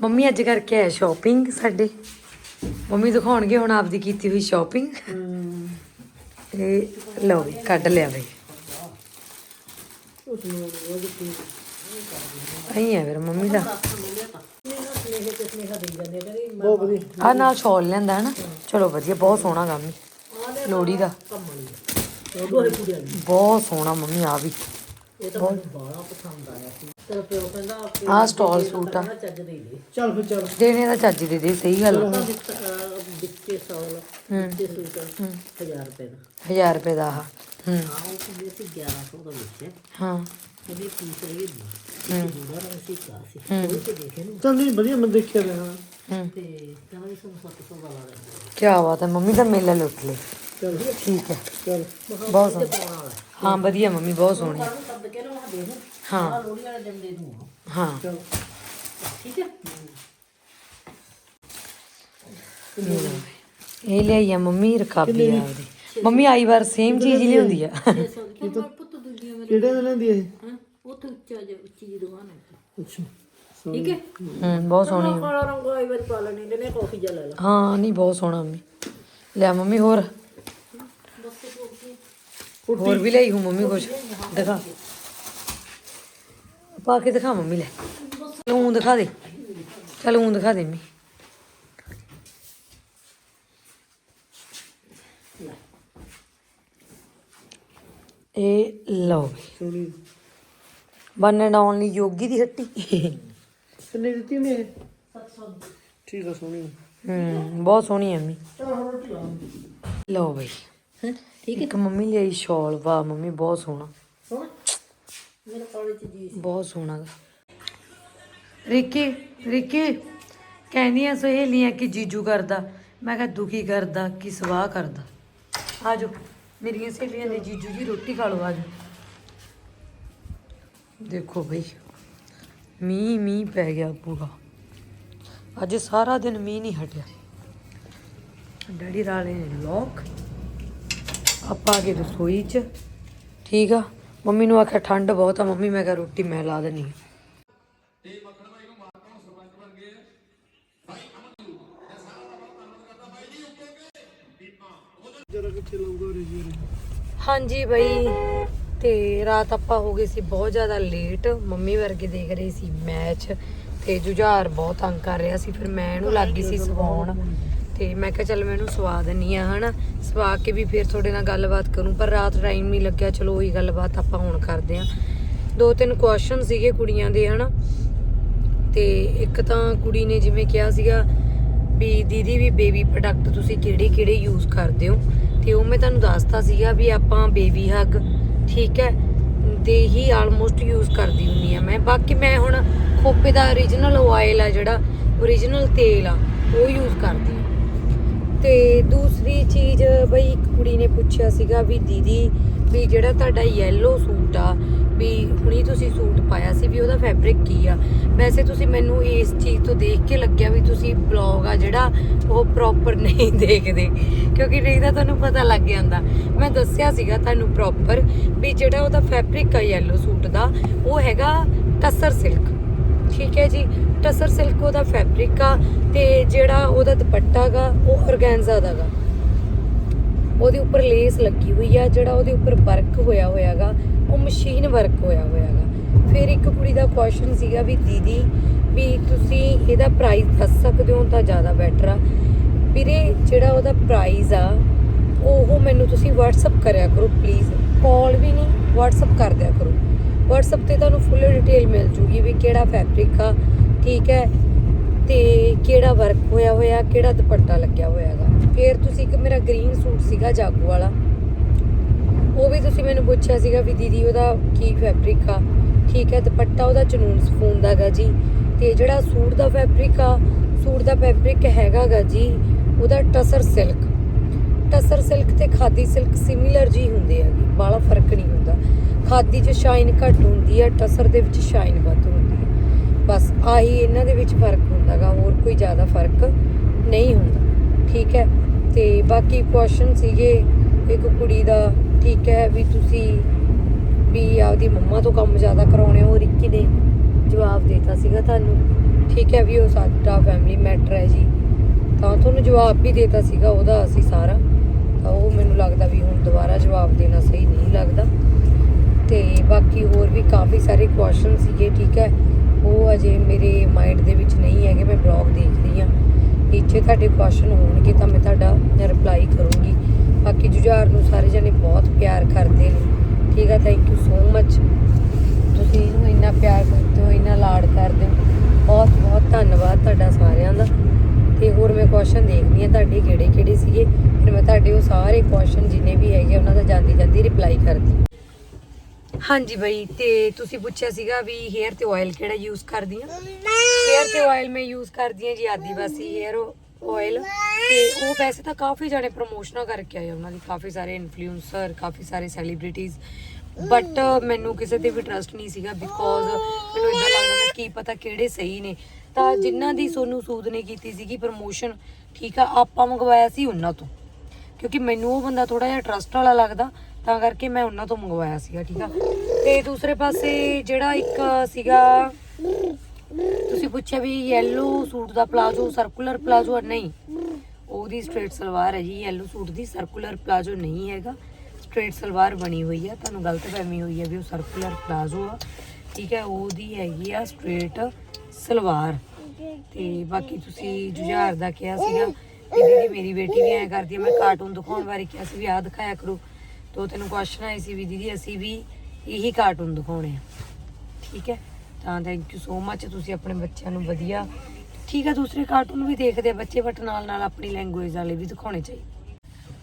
Speaker 1: ਮੰਮੀ ਅੱਜ ਕਰਕੇ ਆਏ ਸ਼ਾਪਿੰਗ ਸਾਡੇ। ਮੰਮੀ ਦਿਖਾਉਣਗੇ ਹੁਣ ਆਪਦੀ ਕੀਤੀ ਹੋਈ ਸ਼ਾਪਿੰਗ ਤੇ ਲਓ ਵੀ ਕੱਢ ਲਿਆ ਬਈ। ਅਹੀਂ ਹੈ ਫਿਰ ਮੰਮੀ ਦਾ।
Speaker 2: ਬਹੁਤ ਵਧੀਆ।
Speaker 1: ਆ ਨਾਲ ਸ਼ਾਲ ਲੈਂਦਾ ਹੈ। ਨਾ ਚਲੋ ਵਧੀਆ ਬਹੁਤ ਸੋਹਣਾ ਕੰਮ ਹੈ ਲੋੜੀ ਦਾ।
Speaker 4: ਉਹ ਹੀ ਕੁੜੀਆਂ ਦੀ
Speaker 1: ਬਹੁਤ ਸੋਹਣਾ ਮੰਮੀ ਆ ਵੀ।
Speaker 4: ਇਹ ਤਾਂ ਮੈਨੂੰ ਬੜਾ ਪਸੰਦ ਆਇਆ ਸੀ। ਤੇਰਾ ਪਿਓ ਕਹਿੰਦਾ ਕਿ
Speaker 1: ਆਹ ਸਟਾਲ ਸੂਟ ਆ।
Speaker 4: ਚੱਜ ਦੇ ਦੇ
Speaker 2: ਚੱਲ ਫਿਰ ਚੱਲ।
Speaker 1: ਦੇਣੇ ਦਾ ਚੱਜ ਦੇ ਦੇ ਸਹੀ ਗੱਲ ਆ।
Speaker 4: ਤਾਂ ਦਿੱਤੇ ਸੌਲ ਦਿੱਤੇ ਸੂਟ 1000 ਰੁਪਏ ਦਾ।
Speaker 1: 1000 ਰੁਪਏ ਦਾ ਆਹ। ਹੂੰ।
Speaker 4: ਆਹ ਉਹ ਕਹਿੰਦੇ ਸੀ 1100 ਦਾ ਵਿੱਚ।
Speaker 1: ਹਾਂ।
Speaker 4: ਉਹਦੀ ਫੀਸ ਰਹੀ ਹੂੰ ਬੁੜਾ ਨਾ ਸੀ ਕਾ ਸੀ ਉਹ ਤੇ ਦੇਖੇ ਨੂੰ
Speaker 2: ਚੱਲ ਨਹੀਂ ਵਧੀਆ ਮੈਂ ਦੇਖਿਆ ਰਿਹਾ
Speaker 1: ਹੂੰ।
Speaker 4: ਤੇ ਕਹਿੰਦਾ ਵੀ ਸਾਨੂੰ 700 ਦਾ ਲਾ ਦੇ
Speaker 1: ਕੀ ਬਾਤ ਹੈ ਮੰਮੀ ਦਾ ਮੇਲਾ ਲੁੱਟ ਲੈ
Speaker 2: ਚੱਲ
Speaker 1: ਠੀਕ ਹੈ।
Speaker 2: ਚੱਲ।
Speaker 1: ਬਹੁਤ ਸੋਹਣਾ।
Speaker 4: ਪਾਉਣ ਵਾਲਾ
Speaker 1: ਹਾਂ ਵਧੀਆ ਮੰਮੀ ਬਹੁਤ ਸੋਹਣੀ।
Speaker 4: ਸਾਨੂੰ ਸਭ ਕੇ ਨਾ ਦੇ ਦੂੰ
Speaker 1: ਹਾਂ।
Speaker 4: ਆ ਲੋੜੀ ਵਾਲੇ ਦਿਨ ਦੇ ਦੂੰ
Speaker 1: ਹਾਂ।
Speaker 2: ਚੱਲ।
Speaker 4: ਠੀਕ ਹੈ।
Speaker 1: ਇਹ ਲਿਆਈ ਆ ਮੰਮੀ ਰਕਾਬੀ ਆ ਉਹਦੀ ਮੰਮੀ ਆਈ ਵਾਰ ਸੇਮ ਚੀਜ਼ ਹੀ ਲਿਆਉਂਦੀ ਆ।
Speaker 2: ਕਿਹੜੇ ਦੇ ਲੈਂਦੀ ਇਹ?
Speaker 4: ਉੱਚਾ ਜਿਹਾ ਉੱਚੀ ਜਿਹੀ ਦੁਕਾਨ ਹੈ
Speaker 2: ਅੱਛਾ
Speaker 4: ਠੀਕ ਹੈ?
Speaker 1: ਹੂੰ ਬਹੁਤ ਸੋਹਣੀ
Speaker 4: ਕਾਲਾ ਰੰਗ ਆਈ ਵਾਰੀ ਪਾ ਲੈਣੀ ਲੈਣੇ ਕਾਫੀ ਜਿਹਾ ਲੈ ਲਾ।
Speaker 1: ਹਾਂ ਨਹੀਂ ਬਹੁਤ ਸੋਹਣਾ ਮੰਮੀ। ਲੈ ਮੰਮੀ ਹੋਰ। ਹੋਰ ਵੀ ਲਈ ਹੂੰ ਮੰਮੀ ਕੁਛ? ਦਿਖਾ। ਪਾ ਕੇ ਦਿਖਾ ਮੰਮੀ ਲੈ। ਲੂੰ ਦਿਖਾ ਦੇ। ਚਲ ਊਂ ਦਿਖਾ ਦੇ ਮੰਮੀ। ਇਹ ਲਓ ਵੀ
Speaker 2: ਸੋਹਣੀ।
Speaker 1: ਬੰਨਣ ਆਉਣ ਲਈ ਯੋਗੀ ਦੀ ਹੱਟੀ।
Speaker 2: ਕਿੰਨੇ ਦਿੱਤੀ 700 ਠੀਕ ਆ ਸੋਹਣੀ
Speaker 1: ਹੂੰ ਬਹੁਤ ਸੋਹਣੀ ਹੈ ਮੰਮੀ। ਲਓ ਬਈ।
Speaker 4: ਹਾਂ ਠੀਕ
Speaker 1: ਇੱਕ ਮੰਮੀ ਲਈ ਸ਼ਾਲ ਵਾਹ ਮੰਮੀ ਬਹੁਤ ਸੋਹਣਾ।
Speaker 4: ਮੇਰੇ ਜੀ
Speaker 1: ਬਹੁਤ ਸੋਹਣਾ ਰਿੱਕੀ ਰਿੱਕੀ ਕਹਿੰਦੀਆਂ ਸਹੇਲੀਆਂ ਕਿ ਜੀਜੂ ਕਰਦਾ। ਮੈਂ ਕਿਹਾ ਦੁਖੀ ਕਰਦਾ ਕਿ ਸਵਾਹ ਕਰਦਾ। ਆਜੋ ਮੇਰੀਆਂ ਸਹੇਲੀਆਂ ਨੇ ਜੀਜੂ ਜੀ ਰੋਟੀ ਖਾ ਲਓ ਆਜੋ ਦੇਖੋ ਬਈ, ਮੀਂਹ ਮੀਂਹ ਪੈ ਗਿਆ ਪੂਰਾ। ਅੱਜ ਸਾਰਾ ਦਿਨ ਮੀਂਹ ਨਹੀਂ ਹਟਿਆ। ਡੈਡੀ ਰਾਲੇ ਨੇ ਲੋਕ, ਆਪਾਂ ਆ ਰਸੋਈ 'ਚ। ਠੀਕ ਆ? ਮੰਮੀ ਨੂੰ ਆਖਿਆ ਠੰਡ ਬਹੁਤ ਆ, ਮੰਮੀ ਮੈਂ ਕਿਹਾ ਰੋਟੀ ਮੈਂ ਲਾ ਦੇਣੀ ਆ। ਹਾਂਜੀ ਬਈ। ਤੇ ਰਾਤ ਆਪਾਂ ਹੋ ਗਏ ਸੀ ਬਹੁਤ ਜ਼ਿਆਦਾ ਲੇਟ ਮੰਮੀ ਵਰਗੇ ਦੇਖ ਰਹੇ ਸੀ ਮੈਚ ਤੇ ਜੁਝਾਰ ਬਹੁਤ ਤੰਗ ਕਰ ਰਿਹਾ ਸੀ। ਫਿਰ ਮੈਂ ਇਹਨੂੰ ਲੱਗ ਗਈ ਸੀ ਸਵਾਉਣ। ਤੇ ਮੈਂ ਕਿਹਾ ਚੱਲ ਮੈਂ ਇਹਨੂੰ ਸਵਾ ਦਿੰਨੀ ਆ ਹਨਾ? ਸਵਾ ਕੇ ਵੀ ਫਿਰ ਤੁਹਾਡੇ ਨਾਲ ਗੱਲਬਾਤ ਕਰੂੰ ਪਰ ਰਾਤ ਟਾਈਮ ਨਹੀਂ ਲੱਗਿਆ। ਚਲੋ ਉਹੀ ਗੱਲਬਾਤ ਆਪਾਂ ਹੁਣ ਕਰਦੇ ਆ। ਦੋ ਤਿੰਨ ਕੁਐਸਚਨ ਸੀਗੇ ਕੁੜੀਆਂ ਦੇ ਹਨਾ? ਤੇ ਇੱਕ ਤਾਂ ਕੁੜੀ ਨੇ ਜਿਵੇਂ ਕਿਹਾ ਸੀਗਾ ਵੀ ਦੀਦੀ ਵੀ ਬੇਬੀ ਪ੍ਰੋਡਕਟ ਤੁਸੀਂ ਕਿਹੜੇ ਕਿਹੜੇ ਯੂਜ਼ ਕਰਦੇ ਹੋ? ਤੇ ਉਹ ਮੈਂ ਤੁਹਾਨੂੰ ਦੱਸਤਾ ਸੀਗਾ ਵੀ ਆਪਾਂ ਬੇਬੀ ਹੱਗ ਠੀਕ ਹੈ, ਦੇ ਹੀ ਆਲਮੋਸਟ ਯੂਜ਼ ਕਰਦੀ ਹੁੰਨੀ ਆ ਮੈਂ। ਬਾਕੀ ਮੈਂ ਹੁਣ ਖੋਪੇ ਦਾ origignal ਆਇਲ ਆ ਜਿਹੜਾ origignal ਤੇਲ ਆ, ਉਹ ਯੂਜ਼ ਕਰਦੀ ਹਾਂ। ਤੇ ਦੂਸਰੀ ਚੀਜ਼ ਬਈ ਇੱਕ ਕੁੜੀ ਨੇ ਪੁੱਛਿਆ ਸੀਗਾ ਵੀ ਦੀਦੀ ਵੀ ਜਿਹੜਾ ਤੁਹਾਡਾ ਯੈਲੋ ਸੂਟ ਆ, ਵੀ ਹੁਣੀ ਤੁਸੀਂ ਸੂਟ ਪਾਇਆ ਸੀ ਵੀ ਉਹਦਾ ਫੈਬਰਿਕ ਕੀ ਆ? ਵੈਸੇ ਤੁਸੀਂ ਮੈਨੂੰ ਇਸ ਚੀਜ਼ ਤੋਂ ਦੇਖ ਕੇ ਲੱਗਿਆ ਬਲੌਗ ਆ ਜਿਹੜਾ ਉਹ ਪ੍ਰੋਪਰ ਨਹੀਂ ਦੇਖਦੇ। ਕਿਉਂਕਿ ਨਹੀਂ ਤਾਂ ਤੁਹਾਨੂੰ ਪਤਾ ਲੱਗ ਜਾਂਦਾ। ਮੈਂ ਦੱਸਿਆ ਸੀਗਾ ਤੁਹਾਨੂੰ ਪ੍ਰੋਪਰ ਵੀ ਜਿਹੜਾ ਉਹਦਾ ਫੈਬਰਿਕ ਆ ਯੈਲੋ ਸੂਟ ਦਾ, ਉਹ ਹੈਗਾ ਟਸਰ ਸਿਲਕ ਠੀਕ ਹੈ ਜੀ? ਟਸਰ ਸਿਲਕ ਉਹਦਾ ਫੈਬਰਿਕ ਆ ਤੇ ਜਿਹੜਾ ਉਹਦਾ ਦੁਪੱਟਾ ਗਾ, ਉਹ ਔਰਗੈਂਜ਼ਾ ਦਾ ਗਾ। ਉਹਦੇ ਉੱਪਰ ਲੇਸ ਲੱਗੀ ਹੋਈ ਆ, ਜਿਹੜਾ ਉਹਦੇ ਉੱਪਰ ਵਰਕ ਹੋਇਆ ਹੋਇਆਗਾ ਉਹ ਮਸ਼ੀਨ ਵਰਕ ਹੋਇਆ ਹੋਇਆਗਾ ਫਿਰ ਇੱਕ ਕੁੜੀ ਦਾ ਕੁਐਸਚਨ ਸੀਗਾ ਵੀ ਦੀਦੀ ਵੀ ਤੁਸੀਂ ਇਹਦਾ ਪ੍ਰਾਈਸ ਦੱਸ ਸਕਦੇ ਹੋ ਤਾਂ ਜ਼ਿਆਦਾ ਬੈਟਰ ਆ। ਵੀਰੇ, ਜਿਹੜਾ ਉਹਦਾ ਪ੍ਰਾਈਸ ਆ, ਉਹ ਮੈਨੂੰ ਤੁਸੀਂ WhatsApp ਕਰਿਆ ਕਰੋ ਪਲੀਜ਼ ਕਾਲ ਵੀ ਨਹੀਂ, WhatsApp ਕਰ ਦਿਆ ਕਰੋ। WhatsApp ਤੇ ਤੁਹਾਨੂੰ ਫੁੱਲ ਡਿਟੇਲ ਮਿਲ ਜੂਗੀ ਵੀ ਕਿਹੜਾ ਫੈਬਰਿਕ ਆ, ਠੀਕ ਹੈ, ਤੇ ਕਿਹੜਾ ਵਰਕ ਹੋਇਆ ਹੋਇਆ, ਕਿਹੜਾ ਦੁਪੱਟਾ ਲੱਗਿਆ ਹੋਇਆਗਾ ਫਿਰ ਤੁਸੀਂ ਇੱਕ ਮੇਰਾ ਗ੍ਰੀਨ ਸੂਟ ਸੀਗਾ ਜਾਗੋ ਵਾਲਾ। ਉਹ ਵੀ ਤੁਸੀਂ ਮੈਨੂੰ ਪੁੱਛਿਆ ਸੀਗਾ ਵੀ ਦੀਦੀ ਉਹਦਾ ਕੀ ਫੈਬਰਿਕ ਆ, ਠੀਕ ਹੈ, ਦੁਪੱਟਾ ਉਹਦਾ ਚਨੂਨ ਸਫੂਨ ਦਾ ਗਾ ਜੀ। ਤੇ ਜਿਹੜਾ ਸੂਟ ਦਾ ਫੈਬਰਿਕ ਆ, ਸੂਟ ਦਾ ਫੈਬਰਿਕ ਹੈਗਾ ਗਾ ਜੀ, ਉਹਦਾ ਟਸਰ ਸਿਲਕ ਟਸਰ ਸਿਲਕ ਤੇ ਖਾਦੀ ਸਿਲਕ ਸਿਮਿਲਰ ਜੀ ਹੁੰਦੇ ਹੈਗੇ ਬਾਲਾ ਫ਼ਰਕ ਨਹੀਂ ਹੁੰਦਾ। ਖਾਦੀ 'ਚ ਸ਼ਾਈਨ ਘੱਟ ਹੁੰਦੀ ਆ, ਟਸਰ ਦੇ ਵਿੱਚ ਸ਼ਾਈਨ ਵੱਧ ਹੁੰਦੀ ਹੈ ਬਸ ਆਹੀ ਇਹਨਾਂ ਦੇ ਵਿੱਚ ਫ਼ਰਕ ਹੁੰਦਾਗਾ, ਹੋਰ ਕੋਈ ਜ਼ਿਆਦਾ ਫ਼ਰਕ ਨਹੀਂ ਹੁੰਦਾ। ਠੀਕ ਹੈ, ਤੇ ਬਾਕੀ ਕੁਐਸਚਨ ਸੀਗੇ, ਇੱਕ ਕੁੜੀ ਦਾ, ਠੀਕ ਹੈ ਵੀ ਤੁਸੀਂ ਵੀ ਆਪਦੀ ਮੰਮਾ ਤੋਂ ਕੰਮ ਜ਼ਿਆਦਾ ਕਰਾਉਣੇ ਹੋ ਰਿੱਕੀ ਦੇ। ਜਵਾਬ ਦੇਤਾ ਸੀਗਾ ਤੁਹਾਨੂੰ। ਠੀਕ ਹੈ ਵੀ ਉਹ ਸਾਡਾ ਫੈਮਿਲੀ ਮੈਟਰ ਹੈ ਜੀ। ਤਾਂ ਤੁਹਾਨੂੰ ਜਵਾਬ ਵੀ ਦੇਤਾ ਸੀਗਾ ਉਹਦਾ ਅਸੀਂ ਸਾਰਾ। ਤਾਂ ਉਹ ਮੈਨੂੰ ਲੱਗਦਾ ਵੀ ਹੁਣ ਦੁਬਾਰਾ ਜਵਾਬ ਦੇਣਾ ਸਹੀ ਨਹੀਂ ਲੱਗਦਾ। ਤੇ ਬਾਕੀ ਹੋਰ ਵੀ ਕਾਫੀ ਸਾਰੇ ਕੁਐਸਚਨ ਸੀਗੇ, ਠੀਕ ਹੈ। ਉਹ ਅਜੇ ਮੇਰੇ ਮਾਈਂਡ ਦੇ ਵਿੱਚ ਨਹੀਂ ਹੈਗੇ, ਮੈਂ ਬਲੌਗ ਰਹੀ ਹਾਂ। ਇੱਥੇ ਤੁਹਾਡੇ ਕੁਐਸਚਨ ਹੋਣਗੇ ਤਾਂ ਮੈਂ ਤੁਹਾਡਾ ਰਿਪਲਾਈ ਕਰੂੰਗੀ। ਬਾਕੀ ਜੁਝਾਰ ਨੂੰ ਸਾਰੇ ਜਣੇ ਬਹੁਤ ਪਿਆਰ ਕਰਦੇ ਨੇ ਠੀਕ ਆ ਥੈਂਕ ਯੂ ਸੋ ਮਚ ਤੁਸੀਂ ਇਹਨੂੰ ਇੰਨਾ ਪਿਆਰ ਕਰਦੇ ਹੋ ਇੰਨਾ ਲਾਡ ਕਰਦੇ ਹੋ ਬਹੁਤ ਬਹੁਤ ਧੰਨਵਾਦ ਤੁਹਾਡਾ ਸਾਰਿਆਂ ਦਾ ਤੇ ਹੋਰ ਮੈਂ ਕੁਐਸਚਨ ਦੇਖਦੀ ਆ ਤੁਹਾਡੇ ਕਿਹੜੇ ਕਿਹੜੇ ਸੀਗੇ? ਫਿਰ ਮੈਂ ਤੁਹਾਡੇ ਉਹ ਸਾਰੇ ਕੁਐਸਚਨ ਜਿੰਨੇ ਵੀ ਹੈਗੇ ਉਹਨਾਂ ਦਾ ਜਾਂਦੀ ਜਾਂਦੀ ਰਿਪਲਾਈ ਕਰਦੀ। ਹਾਂਜੀ ਬਈ, ਤੇ ਤੁਸੀਂ ਪੁੱਛਿਆ ਸੀਗਾ ਵੀ ਹੇਅਰ ਤੇ ਆਇਲ ਕਿਹੜਾ ਯੂਜ਼ ਕਰਦੀ ਆ ਹੇਅਰ ਤੇ ਆਇਲ ਮੈਂ ਯੂਜ਼ ਕਰਦੀ ਆ ਜੀ, ਆਦੀਵਾਸੀ ਹੇਅਰ ਆਇਲ ਤੇ ਉਹ ਵੈਸੇ ਤਾਂ ਕਾਫੀ ਜਾਣੇ ਪ੍ਰੋਮੋਸ਼ਨਾਂ ਕਰਕੇ ਆਏ ਉਹਨਾਂ ਦੀ ਕਾਫੀ ਸਾਰੇ ਇਨਫਲੂਐਂਸਰ ਕਾਫੀ ਸਾਰੇ ਸੈਲੀਬ੍ਰਿਟੀਜ਼ ਬਟ ਮੈਨੂੰ ਕਿਸੇ ਤੇ ਵੀ ਟਰਸਟ ਨਹੀਂ ਸੀਗਾ ਬਿਕੋਜ਼ ਮੈਨੂੰ ਇਦਾਂ ਲੱਗਦਾ ਮੈਂ ਪਤਾ ਕਿਹੜੇ ਸਹੀ ਨੇ। ਤਾਂ ਜਿਨ੍ਹਾਂ ਦੀ ਸੋਨੂੰ ਸੂਦ ਨੇ ਕੀਤੀ ਸੀਗੀ ਪ੍ਰਮੋਸ਼ਨ ਠੀਕ ਆ, ਆਪਾਂ ਮੰਗਵਾਇਆ ਸੀ ਉਹਨਾਂ ਤੋਂ। ਕਿਉਂਕਿ ਮੈਨੂੰ ਉਹ ਬੰਦਾ ਥੋੜਾ ਜਿਹਾ ਟਰਸਟ ਵਾਲਾ ਲੱਗਦਾ, ਤਾਂ ਕਰਕੇ ਮੈਂ ਉਹਨਾਂ ਤੋਂ ਮੰਗਵਾਇਆ ਸੀਗਾ, ਠੀਕ ਆ। ਤੇ ਦੂਸਰੇ ਪਾਸੇ ਜਿਹੜਾ ਇੱਕ ਸੀਗਾ, ਤੁਸੀਂ ਪੁੱਛਿਆ ਵੀ ਯੈਲੋ ਸੂਟ ਦਾ ਪਲਾਜ਼ੋ ਸਰਕੂਲਰ ਪਲਾਜ਼ੋ ਨਹੀਂ। ਉਹਦੀ ਸਟ੍ਰੇਟ ਸਲਵਾਰ ਹੈ ਜੀ ਯੈਲੋ ਸੂਟ ਦੀ ਸਰਕੂਲਰ ਪਲਾਜ਼ੋ ਨਹੀਂ ਹੈਗਾ। ਸਟ੍ਰੇਟ ਸਲਵਾਰ ਬਣੀ ਹੋਈ ਆ, ਤੁਹਾਨੂੰ ਗ਼ਲਤ ਫਹਿਮੀ ਹੋਈ ਹੈ ਵੀ ਉਹ ਸਰਕੂਲਰ ਪਲਾਜ਼ੋ ਆ। ਠੀਕ ਹੈ, ਉਹਦੀ ਹੈਗੀ ਆ ਸਟ੍ਰੇਟ ਸਲਵਾਰ। ਤੇ ਬਾਕੀ ਤੁਸੀਂ ਜੁਝਾਰ ਦਾ ਕਿਹਾ ਸੀਗਾ ਵੀ ਦੀਦੀ ਮੇਰੀ ਬੇਟੀ ਵੀ ਐ ਕਰਦੀ ਆ, ਮੈਂ ਕਾਰਟੂਨ ਦਿਖਾਉਣ ਬਾਰੇ ਕਿਹਾ ਸੀ ਵੀ ਆਹ ਦਿਖਾਇਆ ਕਰੋ। ਤੋ ਤੈਨੂੰ ਕੁਐਸਚਨ ਆਏ ਸੀ ਵੀ ਦੀਦੀ, ਅਸੀਂ ਵੀ ਇਹੀ ਕਾਰਟੂਨ ਦਿਖਾਉਣੇ ਆ। ਠੀਕ ਹੈ, ਤਾਂ ਥੈਂਕ ਯੂ ਸੋ ਮੱਚ ਤੁਸੀਂ ਆਪਣੇ ਬੱਚਿਆਂ ਨੂੰ ਵਧੀਆ, ਠੀਕ ਹੈ, ਦੂਸਰੇ ਕਾਰਟੂਨ ਵੀ ਦੇਖਦੇ ਬੱਚੇ ਬਟ ਨਾਲ ਨਾਲ ਆਪਣੀ ਲੈਂਗੁਏਜ ਵਾਲੇ ਵੀ ਦਿਖਾਉਣੇ ਚਾਹੀਦੇ।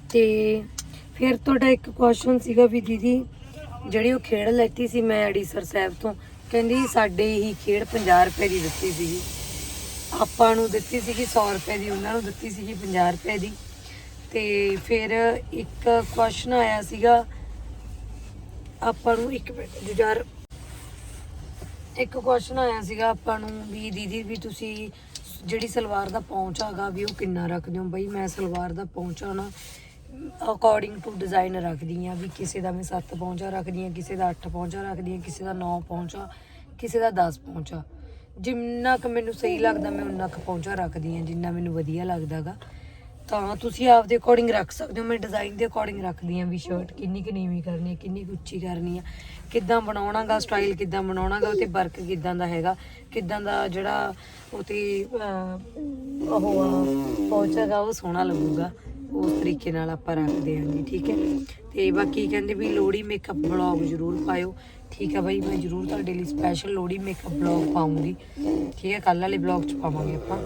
Speaker 1: ਤੇ ਫਿਰ ਤੁਹਾਡਾ ਇੱਕ ਕੁਐਸਚਨ ਸੀਗਾ ਵੀ ਦੀਦੀ ਜਿਹੜੀ ਉਹ ਖੇਡ ਲੈਤੀ ਸੀ ਮੈਂ ਅੜੀਸਰ ਸਾਹਿਬ ਤੋਂ, ਕਹਿੰਦੀ ਸਾਡੇ ਹੀ ਖੇਡ 50 ਰੁਪਏ ਦੀ ਦਿੱਤੀ ਸੀਗੀ। ਆਪਾਂ ਨੂੰ ਦਿੱਤੀ ਸੀਗੀ 100 ਰੁਪਏ ਦੀ, ਉਹਨਾਂ ਨੂੰ ਦਿੱਤੀ ਸੀਗੀ 50 ਰੁਪਏ ਦੀ। ਤੇ ਫਿਰ ਇੱਕ ਕੁਐਸਚਨ ਆਇਆ ਸੀਗਾ, ਆਪਾਂ ਨੂੰ ਇੱਕ ਮਿੰਟ ਜੁਝਾਰ ਇੱਕ ਕੁਐਸਚਨ ਆਇਆ ਸੀਗਾ ਆਪਾਂ ਨੂੰ ਵੀ, ਦੀਦੀ ਵੀ ਤੁਸੀਂ ਜਿਹੜੀ ਸਲਵਾਰ ਦਾ ਪਹੁੰਚ ਹੈਗਾ ਵੀ ਉਹ ਕਿੰਨਾ ਰੱਖਦੇ ਹੋ? ਬਈ ਮੈਂ ਸਲਵਾਰ ਦਾ ਪਹੁੰਚਾ ਨਾ। ਅਕੋਰਡਿੰਗ ਟੂ ਡਿਜ਼ਾਈਨ ਰੱਖਦੀ ਆ ਵੀ ਕਿਸੇ ਦਾ ਮੈਂ 7 ਪਹੁੰਚਾ ਰੱਖਦੀ ਆ ਕਿਸੇ ਦਾ 8 ਪਹੁੰਚਾ ਰੱਖਦੀ ਆ ਕਿਸੇ ਦਾ 9 ਪਹੁੰਚਾ, ਕਿਸੇ ਦਾ 10 ਪਹੁੰਚਾ। ਜਿੰਨਾ ਕੁ ਮੈਨੂੰ ਸਹੀ ਲੱਗਦਾ ਮੈਂ ਉਨਾ ਕੁ ਪਹੁੰਚਾ ਰੱਖਦੀ ਆ ਜਿੰਨਾ ਮੈਨੂੰ ਵਧੀਆ ਲੱਗਦਾਗਾ। ਤਾਂ ਤੁਸੀਂ ਆਪਦੇ ਅਕੋਰਡਿੰਗ ਰੱਖ ਸਕਦੇ ਹੋ। ਮੈਂ ਡਿਜ਼ਾਈਨ ਦੇ ਅਕੋਰਡਿੰਗ ਰੱਖਦੀ ਆ ਵੀ ਸ਼ਰਟ ਕਿੰਨੀ ਕੁ ਨੀਵੀਂ ਕਰਨੀ ਹੈ, ਕਿੰਨੀ ਕੁ ਉੱਚੀ ਕਰਨੀ ਆ ਕਿੱਦਾਂ ਬਣਾਉਣਾਗਾ ਸਟਾਈਲ ਕਿੱਦਾਂ ਬਣਾਉਣਾਗਾ ਉਤੇ ਵਰਕ ਕਿੱਦਾਂ ਦਾ ਹੈਗਾ, ਕਿੱਦਾਂ ਦਾ ਜਿਹੜਾ ਉਤੇ ਉਹ ਆ, ਪਹੁੰਚਾਗਾ, ਉਹ ਸੋਹਣਾ ਲੱਗੂਗਾ। ਉਸ ਤਰੀਕੇ ਨਾਲ ਆਪਾਂ ਰੱਖਦੇ ਹਾਂ ਜੀ, ਠੀਕ ਹੈ? ਤੇ ਬਾਕੀ ਕਹਿੰਦੇ ਵੀ ਲੋੜੀ ਮੇਕਅਪ ਬਲੌਗ ਜ਼ਰੂਰ ਪਾਇਓ। ਠੀਕ ਹੈ ਬਾਈ, ਮੈਂ ਜ਼ਰੂਰ ਤੁਹਾਡੇ ਲਈ ਸਪੈਸ਼ਲ ਲੋੜੀ ਮੇਕਅਪ ਬਲੌਗ ਪਾਉਂਗੀ। ਠੀਕ ਹੈ ਕੱਲ ਵਾਲੇ ਬਲੌਗ ਚ ਪਾਵਾਂਗੇ ਆਪਾਂ।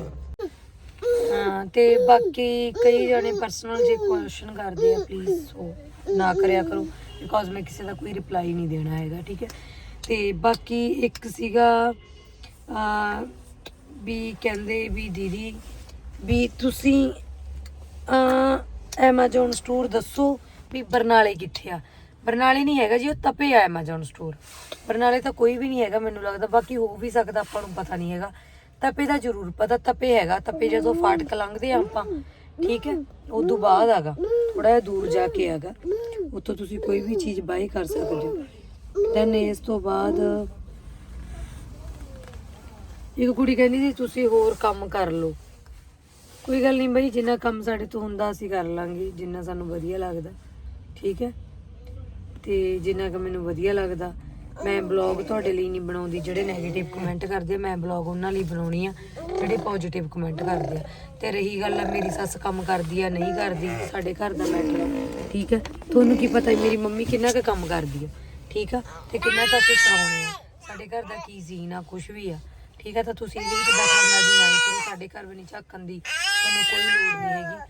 Speaker 1: ਹਾਂ, ਤੇ ਬਾਕੀ ਕਈ ਜਣੇ ਪਰਸਨਲ ਜੇ ਕੁਐਸਚਨ ਕਰਦੇ ਆ ਪਲੀਜ਼ ਉਹ ਨਾ ਕਰਿਆ ਕਰੋ ਬਿਕੋਜ਼ ਮੈਂ ਕਿਸੇ ਦਾ ਕੋਈ ਰਿਪਲਾਈ ਨਹੀਂ ਦੇਣਾ ਹੈਗਾ, ਠੀਕ ਹੈ? ਤੇ ਬਾਕੀ ਇੱਕ ਸੀਗਾ ਆ ਵੀ ਕਹਿੰਦੇ ਵੀ ਦੀਦੀ, ਵੀ ਤੁਸੀਂ ਐਮਾਜ਼ਨ ਸਟੋਰ ਦੱਸੋ ਵੀ ਬਰਨਾਲੇ ਕਿੱਥੇ ਆ। ਬਰਨਾਲੇ ਨਹੀਂ ਹੈਗਾ ਜੀ, ਉਹ ਤਪੇ ਆ ਐਮਾਜ਼ਨ ਸਟੋਰ ਬਰਨਾਲੇ ਤਾਂ ਕੋਈ ਵੀ ਨਹੀਂ ਹੈਗਾ, ਮੈਨੂੰ ਲੱਗਦਾ। ਬਾਕੀ ਹੋ ਵੀ ਸਕਦਾ, ਆਪਾਂ ਨੂੰ ਪਤਾ ਨਹੀਂ ਹੈਗਾ। ਤਪੇ ਦਾ ਜ਼ਰੂਰ ਪਤਾ, ਤਪੇ ਹੈਗਾ। ਤਪੇ ਜਦੋਂ ਫਾਟਕ ਲੰਘਦੇ ਆ ਆਪਾਂ, ਠੀਕ ਹੈ? ਉਦੋਂ ਬਾਅਦ ਹੈਗਾ। ਥੋੜਾ ਜਿਹਾ ਦੂਰ ਜਾ ਕੇ ਹੈਗਾ। ਉੱਥੋਂ ਤੁਸੀਂ ਕੋਈ ਵੀ ਚੀਜ਼ ਬਾਈ ਕਰ ਸਕਦੇ ਹੋ। ਦੈਨ ਇਸ ਤੋਂ ਬਾਅਦ ਇੱਕ ਕੁੜੀ ਕਹਿੰਦੀ ਸੀ, ਤੁਸੀਂ ਹੋਰ ਕੰਮ ਕਰ ਲਓ। ਕੋਈ ਗੱਲ ਨਹੀਂ ਬਈ, ਜਿੰਨਾ ਕੰਮ ਸਾਡੇ ਤੋਂ ਹੁੰਦਾ ਅਸੀਂ ਕਰ ਲਾਂਗੇ, ਜਿੰਨਾ ਸਾਨੂੰ ਵਧੀਆ ਲੱਗਦਾ, ਠੀਕ ਹੈ? ਤੇ ਜਿੰਨਾ ਕਿ ਮੈਨੂੰ ਵਧੀਆ ਲੱਗਦਾ, ਮੈਂ ਬਲੌਗ ਤੁਹਾਡੇ ਲਈ ਨਹੀਂ ਬਣਾਉਂਦੀ, ਜਿਹੜੇ 네ਗੇਟਿਵ ਕਮੈਂਟ ਕਰਦੇ ਆ, ਮੈਂ ਬਲੌਗ ਉਹਨਾਂ ਲਈ ਬਣਾਉਣੀ ਆ, ਜਿਹੜੇ ਪੋਜ਼ਿਟਿਵ ਕਮੈਂਟ ਕਰਦੇ ਆ। ਤੇ ਰਹੀ ਗੱਲ ਆ, ਮੇਰੀ ਸੱਸ ਕੰਮ ਕਰਦੀ ਆ, ਨਹੀਂ ਕਰਦੀ, ਸਾਡੇ ਘਰ ਦਾ ਮੈਟਰ ਆ, ਠੀਕ ਹੈ? ਤੁਹਾਨੂੰ ਕੀ ਪਤਾ ਮੇਰੀ ਮੰਮੀ ਕਿੰਨਾ ਕੁ ਕੰਮ ਕਰਦੀ ਆ, ਠੀਕ ਆ? ਤੇ ਕਿੰਨਾ ਕੁ ਅਸੀਂ ਕਰਾਉਣੇ ਆ, ਸਾਡੇ ਘਰ ਦਾ ਕੀ ਸੀਨ ਆ ਕੁਝ ਵੀ ਆ, ਠੀਕ ਹੈ ਤਾਂ ਤੁਸੀਂ ਇਹਦੇ ਵਿੱਚ ਦਖਲ ਅੰਦਾਜ਼ੀ ਨਾ ਕਰੋ ਸਾਡੇ ਘਰ ਵੀ ਨਹੀਂ ਝਾਕਣ ਦੀ। ਤੁਹਾਨੂੰ ਕੋਈ ਲੋੜ ਨਹੀਂ ਹੈਗੀ।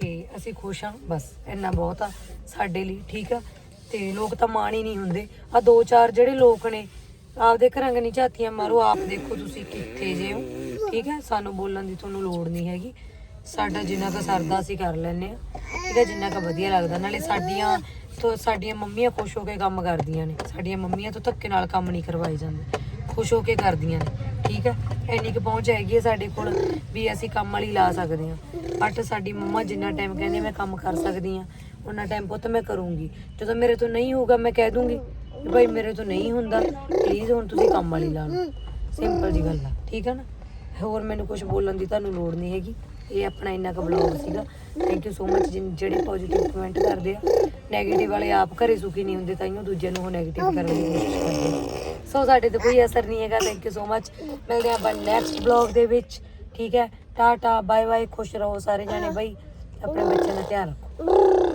Speaker 1: ਤੇ ਅਸੀਂ ਖੁਸ਼ ਹਾਂ, ਬਸ ਇੰਨਾ ਬਹੁਤ ਆ ਸਾਡੇ ਲਈ, ਠੀਕ ਆ? ਤੇ ਲੋਕ ਤਾਂ ਮਾਣ ਹੀ ਨਹੀਂ ਹੁੰਦੇ। ਆ ਦੋ ਚਾਰ ਜਿਹੜੇ ਲੋਕ ਨੇ, ਆਪਦੇ ਘਰਾਂ ਗਨੀ ਝਾਤੀਆਂ ਮਾਰੋ, ਆਪ ਦੇਖੋ ਤੁਸੀਂ ਕਿੱਥੇ ਜੇ ਹੋ, ਠੀਕ ਹੈ ਸਾਨੂੰ ਬੋਲਣ ਦੀ ਤੁਹਾਨੂੰ ਲੋੜ ਨਹੀਂ ਹੈਗੀ। ਸਾਡਾ ਜਿੰਨਾ ਕੁ ਸਰਦਾ ਅਸੀਂ ਕਰ ਲੈਨੇ ਆ ਠੀਕ ਹੈ ਜਿੰਨਾ ਕੁ ਵਧੀਆ ਲੱਗਦਾ। ਨਾਲੇ ਸਾਡੀਆਂ ਤੋਂ, ਸਾਡੀਆਂ ਮੰਮੀਆਂ ਖੁਸ਼ ਹੋ ਕੇ ਕੰਮ ਕਰਦੀਆਂ ਨੇ। ਸਾਡੀਆਂ ਮੰਮੀਆਂ ਤੋਂ ਧੱਕੇ ਨਾਲ ਕੰਮ ਨਹੀਂ ਕਰਵਾਏ ਜਾਂਦੇ। ਖੁਸ਼ ਹੋ ਕੇ ਕਰਦੀਆਂ ਨੇ, ਠੀਕ ਹੈ? ਇੰਨੀ ਕੁ ਪਹੁੰਚ ਹੈਗੀ ਹੈ ਸਾਡੇ ਕੋਲ ਵੀ ਅਸੀਂ ਕੰਮ ਵਾਲੀ ਲਾ ਸਕਦੇ ਹਾਂ। ਬਟ ਸਾਡੀ ਮੰਮਾ ਜਿੰਨਾ ਟਾਈਮ ਕਹਿੰਦੇ ਮੈਂ ਕੰਮ ਕਰ ਸਕਦੀ ਹਾਂ ਉਹਨਾਂ ਟਾਈਮ ਪੁੱਤ ਮੈਂ ਕਰੂੰਗੀ। ਜਦੋਂ ਮੇਰੇ ਤੋਂ ਨਹੀਂ ਹੋਊਗਾ, ਮੈਂ ਕਹਿ ਦੂੰਗੀ ਵੀ ਭਾਈ ਮੇਰੇ ਤੋਂ ਨਹੀਂ ਹੁੰਦਾ ਪਲੀਜ਼ ਹੁਣ ਤੁਸੀਂ ਕੰਮ ਵਾਲੀ ਲਾ ਲਓ। ਸਿੰਪਲ ਜੀ ਗੱਲ ਆ, ਠੀਕ ਹੈ ਨਾ? ਹੋਰ ਮੈਨੂੰ ਕੁਝ ਬੋਲਣ ਦੀ ਤੁਹਾਨੂੰ ਲੋੜ ਨਹੀਂ ਹੈਗੀ। ਇਹ ਆਪਣਾ ਇੰਨਾ ਕੁ ਬਲੌਗ ਸੀਗਾ। ਥੈਂਕ ਯੂ ਸੋ ਮਚ ਜਿਹੜੇ ਪੋਜ਼ਿਟਿਵ ਕਮੈਂਟ ਕਰਦੇ ਆ। 네ਗੇਟਿਵ ਵਾਲੇ ਆਪ ਘਰੇ ਸੁਖੀ ਨਹੀਂ ਹੁੰਦੇ ਤਾਂ ਤਾਈਓ ਦੂਜਿਆਂ ਨੂੰ ਉਹ 네ਗੇਟਿਵ ਕਰਨ ਦੀ ਕੋਸ਼ਿਸ਼ ਕਰਦੇ ਸੋ ਸਾਡੇ ਤੇ ਕੋਈ ਅਸਰ ਨਹੀਂ ਹੈਗਾ ਥੈਂਕ ਯੂ ਸੋ ਮਚ ਮਿਲਦੇ ਆਪਾਂ ਨੈਕਸਟ ਬਲੌਗ ਦੇ ਵਿੱਚ, ਠੀਕ ਹੈ? ਟਾਟਾ ਬਾਏ ਬਾਏ ਖੁਸ਼ ਰਹੋ ਸਾਰੇ ਜਾਣੇ, ਬਾਈ। ਆਪਣੇ ਬੱਚਿਆਂ ਦਾ ਧਿਆਨ ਰੱਖੋ।